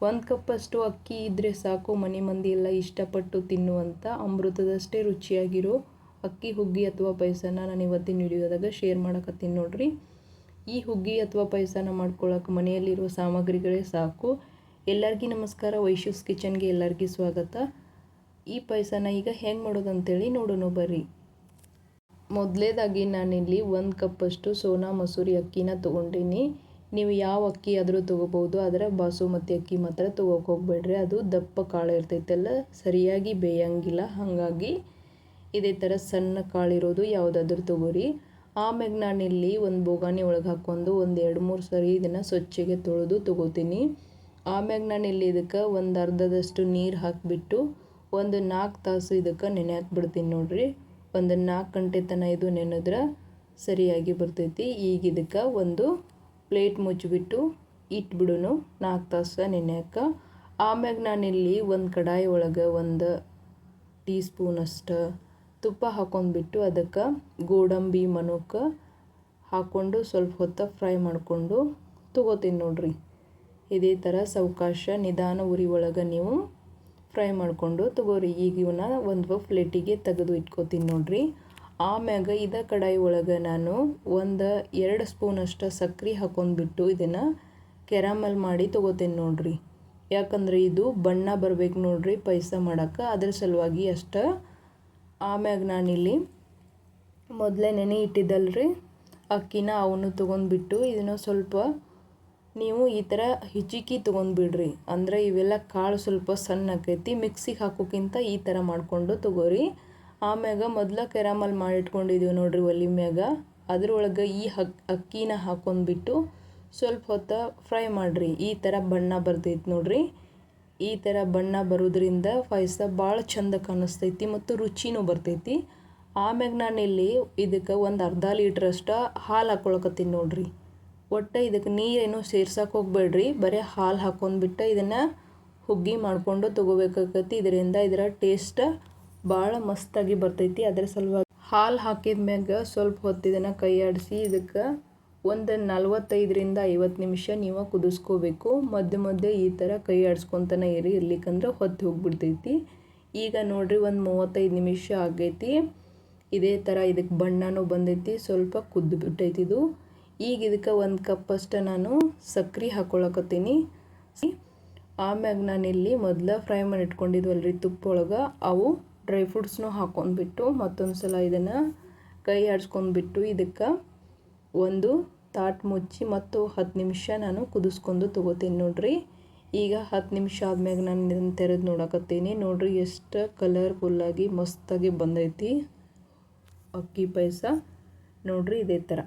ಒಂದು ಕಪ್ಪಷ್ಟು ಅಕ್ಕಿ ಇದ್ದರೆ ಸಾಕು, ಮನೆ ಮಂದಿ ಎಲ್ಲ ಇಷ್ಟಪಟ್ಟು ತಿನ್ನುವಂಥ ಅಮೃತದಷ್ಟೇ ರುಚಿಯಾಗಿರೋ ಅಕ್ಕಿ, ಹುಗ್ಗಿ ಅಥವಾ ಪಾಯಸನ ನಾನು ಇವತ್ತಿನ ವಿಡಿಯೋದಾಗ ಶೇರ್ ಮಾಡಕತ್ತೀನಿ ನೋಡ್ರಿ. ಈ ಹುಗ್ಗಿ ಅಥವಾ ಪಾಯಸನ ಮಾಡ್ಕೊಳ್ಳೋಕೆ ಮನೆಯಲ್ಲಿರುವ ಸಾಮಗ್ರಿಗಳೇ ಸಾಕು. ಎಲ್ಲರಿಗೂ ನಮಸ್ಕಾರ ವೈಶ್ಯೂಸ್ ಕಿಚನ್ಗೆ ಎಲ್ಲರಿಗೂ ಸ್ವಾಗತ. ಈ ಪಾಯಸನ ಈಗ ಹೆಂಗೆ ಮಾಡೋದು ಅಂತೇಳಿ ನೋಡೋಣ ಬರ್ರಿ. ಮೊದಲೇದಾಗಿ ನಾನಿಲ್ಲಿ ಒಂದು ಕಪ್ಪಷ್ಟು ಸೋನಾ ಮಸೂರಿ ಅಕ್ಕಿನ ತೊಗೊಂಡೀನಿ. ನೀವು ಯಾವ ಅಕ್ಕಿ ಆದರೂ ತೊಗೋಬೋದು ಆದರೆ ಬಾಸುಮತಿ ಅಕ್ಕಿ ಮಾತ್ರ ತೊಗೋಕೆ ಹೋಗ್ಬೇಡ್ರಿ. ಅದು ದಪ್ಪ ಕಾಳು ಇರ್ತೈತಲ್ಲ, ಸರಿಯಾಗಿ ಬೇಯಂಗಿಲ್ಲ. ಹಾಗಾಗಿ ಇದೇ ಥರ ಸಣ್ಣ ಕಾಳಿರೋದು ಯಾವುದಾದ್ರೂ ತೊಗೋರಿ. ಆಮ್ಯಾಗ ಇಲ್ಲಿ ಒಂದು ಬೋಗಾನಿ ಒಳಗೆ ಹಾಕ್ಕೊಂಡು ಒಂದು ಎರಡು ಮೂರು ಸರಿ ಇದನ್ನು ಸ್ವಚ್ಛಗೆ ತೊಳೆದು ತೊಗೋತೀನಿ. ಆಮ್ಯಾಗ ನಾನು ಇಲ್ಲಿ ಇದಕ್ಕೆ ಒಂದು ಅರ್ಧದಷ್ಟು ನೀರು ಹಾಕಿಬಿಟ್ಟು ಒಂದು ನಾಲ್ಕು ತಾಸು ಇದಕ್ಕೆ ನೆನೆ ಹಾಕ್ಬಿಡ್ತೀನಿ ನೋಡ್ರಿ. ಒಂದು ನಾಲ್ಕು ಗಂಟೆ ತನಕ ಇದು ನೆನೆದ್ರೆ ಸರಿಯಾಗಿ ಬರ್ತೈತಿ. ಈಗ ಇದಕ್ಕೆ ಒಂದು ಪ್ಲೇಟ್ ಮುಚ್ಚಿಬಿಟ್ಟು ಇಟ್ಬಿಡೋನು. ನಾಲ್ಕು ತಾಸು ನೆನೆಯಕ್ಕೆ ಆಮ್ಯಾಗ ನಾನಿಲ್ಲಿ ಒಂದು ಕಡಾಯಿ ಒಳಗೆ ಒಂದು ಟೀ ಸ್ಪೂನಷ್ಟು ತುಪ್ಪ ಹಾಕೊಂಡ್ಬಿಟ್ಟು ಅದಕ್ಕೆ ಗೋಡಂಬಿ ಮನುಕ ಹಾಕ್ಕೊಂಡು ಸ್ವಲ್ಪ ಹೊತ್ತು ಫ್ರೈ ಮಾಡಿಕೊಂಡು ತೊಗೋತೀನಿ ನೋಡ್ರಿ. ಇದೇ ಥರ ಸಾವಕಾಶ ನಿಧಾನ ಉರಿ ಒಳಗೆ ನೀವು ಫ್ರೈ ಮಾಡಿಕೊಂಡು ತಗೋರಿ. ಈಗ ಇವನ್ನ ಒಂದು ಪ್ಲೇಟಿಗೆ ತೆಗೆದು ಇಟ್ಕೋತೀನಿ ನೋಡ್ರಿ. ಆಮ್ಯಾಗ ಇದ ಕಡಾಯಿ ಒಳಗೆ ನಾನು ಒಂದು ಎರಡು ಸ್ಪೂನಷ್ಟು ಸಕ್ಕರೆ ಹಾಕೊಂಡ್ಬಿಟ್ಟು ಇದನ್ನು ಕೆರಾಮಲ್ ಮಾಡಿ ತೊಗೋತೀನಿ ನೋಡ್ರಿ. ಯಾಕಂದ್ರೆ ಇದು ಬಣ್ಣ ಬರಬೇಕು ನೋಡ್ರಿ ಪಾಯಸ ಮಾಡೋಕ್ಕೆ ಅದ್ರ ಸಲುವಾಗಿ ಅಷ್ಟು ಆಮ್ಯಾಗ ನಾನಿಲ್ಲಿ ಮೊದಲೇ ನೆನೆ ಇಟ್ಟಿದ್ದಲ್ರಿ. ಅಕ್ಕಿನ ಅವನು ತೊಗೊಂಡ್ಬಿಟ್ಟು ಇದನ್ನು ಸ್ವಲ್ಪ ನೀವು ಈ ಥರ ಹಿಚಿಕಿ ತೊಗೊಂಡ್ಬಿಡ್ರಿ. ಅಂದರೆ ಇವೆಲ್ಲ ಕಾಳು ಸ್ವಲ್ಪ ಸಣ್ಣ ಆಕೈತಿ ಮಿಕ್ಸಿಗೆ ಹಾಕೋಕ್ಕಿಂತ ಈ ಥರ ಮಾಡಿಕೊಂಡು ತೊಗೋರಿ. ಆಮ್ಯಾಗ ಮೊದಲ ಕೆರಾಮಲ್ ಮಾಡಿಟ್ಕೊಂಡಿದ್ದೀವಿ ನೋಡ್ರಿ ಒಲೆ ಮ್ಯಾಗ. ಅದ್ರೊಳಗೆ ಈ ಹಕ್, ಅಕ್ಕಿನ ಹಾಕೊಂಡ್ಬಿಟ್ಟು ಸ್ವಲ್ಪ ಹೊತ್ತು ಫ್ರೈ ಮಾಡಿರಿ. ಈ ಥರ ಬಣ್ಣ ಬರ್ತೈತಿ ನೋಡ್ರಿ. ಈ ಥರ ಬಣ್ಣ ಬರೋದ್ರಿಂದ ಪಾಯಸ ಭಾಳ ಚಂದ ಕಾಣಿಸ್ತೈತಿ ಮತ್ತು ರುಚಿನೂ ಬರ್ತೈತಿ. ಆಮ್ಯಾಗ ಇಲ್ಲಿ ಇದಕ್ಕೆ ಒಂದು ಅರ್ಧ ಲೀಟ್ರಷ್ಟು ಹಾಲು ಹಾಕ್ಕೊಳಕತ್ತೀನಿ ನೋಡ್ರಿ. ಒಟ್ಟು ಇದಕ್ಕೆ ನೀರೇನು ಸೇರ್ಸಕ್ಕೆ ಹೋಗ್ಬೇಡ್ರಿ. ಬರೀ ಹಾಲು ಹಾಕೊಂಡ್ಬಿಟ್ಟು ಇದನ್ನು ಹುಗ್ಗಿ ಮಾಡಿಕೊಂಡು ತೊಗೋಬೇಕಾಗತ್ತೆ. ಇದರಿಂದ ಇದರ ಟೇಸ್ಟ್ ಭಾಳ ಮಸ್ತಾಗಿ ಬರ್ತೈತಿ. ಅದರ ಸಲುವಾಗಿ ಹಾಲು ಹಾಕಿದ ಮ್ಯಾಗ ಸ್ವಲ್ಪ ಹೊತ್ತು ಕೈ ಆಡಿಸಿ ಇದಕ್ಕೆ ಒಂದು ನಲ್ವತ್ತೈದರಿಂದ ಐವತ್ತು ನಿಮಿಷ ನೀವು ಕುದಿಸ್ಕೋಬೇಕು. ಮಧ್ಯೆ ಮಧ್ಯೆ ಈ ಥರ ಕೈ ಆಡಿಸ್ಕೊತಾನೆ ಇರಿ. ಇರ್ಲಿಕ್ಕಂದ್ರೆ ಹೊತ್ತು ಹೋಗ್ಬಿಡ್ತೈತಿ. ಈಗ ನೋಡಿರಿ ಒಂದು ಮೂವತ್ತೈದು ನಿಮಿಷ ಆಗೈತಿ. ಇದೇ ಥರ ಇದಕ್ಕೆ ಬಣ್ಣನೂ ಬಂದೈತಿ. ಸ್ವಲ್ಪ ಕುದ್ದು ಬಿಟ್ಟೈತಿ ಇದು. ಈಗ ಇದಕ್ಕೆ ಒಂದು ಕಪ್ಪಷ್ಟು ನಾನು ಸಕ್ರೆ ಹಾಕ್ಕೊಳಕತ್ತೀನಿ ಆಮ್ಯಾಗ ನಾನಿಲ್ಲಿ ಮೊದಲ ಫ್ರೈ ಮಾಡಿ ಇಟ್ಕೊಂಡಿದ್ವಲ್ರಿ ತುಪ್ಪ ಒಳಗೆ. ಅವು ಡ್ರೈ ಫ್ರೂಟ್ಸ್ನು ಹಾಕ್ಕೊಂಡ್ಬಿಟ್ಟು ಮತ್ತೊಂದು ಸಲ ಇದನ್ನು ಕೈ ಆಡಿಸ್ಕೊಂಡ್ಬಿಟ್ಟು ಇದಕ್ಕೆ ಒಂದು ತಾಟ್ ಮುಚ್ಚಿ ಮತ್ತು ಹತ್ತು ನಿಮಿಷ ನಾನು ಕುದಿಸ್ಕೊಂಡು ತೊಗೋತೀನಿ ನೋಡ್ರಿ. ಈಗ ಹತ್ತು ನಿಮಿಷ ಆದ್ಮ್ಯಾಗ ನಾನು ಇದನ್ನು ತೆರೆದು ನೋಡಕತ್ತೀನಿ. ನೋಡ್ರಿ ಎಷ್ಟು ಕಲರ್ಫುಲ್ಲಾಗಿ ಮಸ್ತಾಗಿ ಬಂದೈತಿ ಅಕ್ಕಿ ಪಾಯಸ. ನೋಡ್ರಿ ಇದೇ ಥರ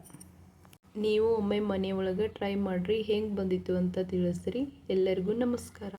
ನೀವು ಒಮ್ಮೆ ಮನೆಯೊಳಗೆ ಟ್ರೈ ಮಾಡಿರಿ. ಹೆಂಗೆ ಬಂದಿತ್ತು ಅಂತ ತಿಳಿಸ್ರಿ. ಎಲ್ಲರಿಗೂ ನಮಸ್ಕಾರ.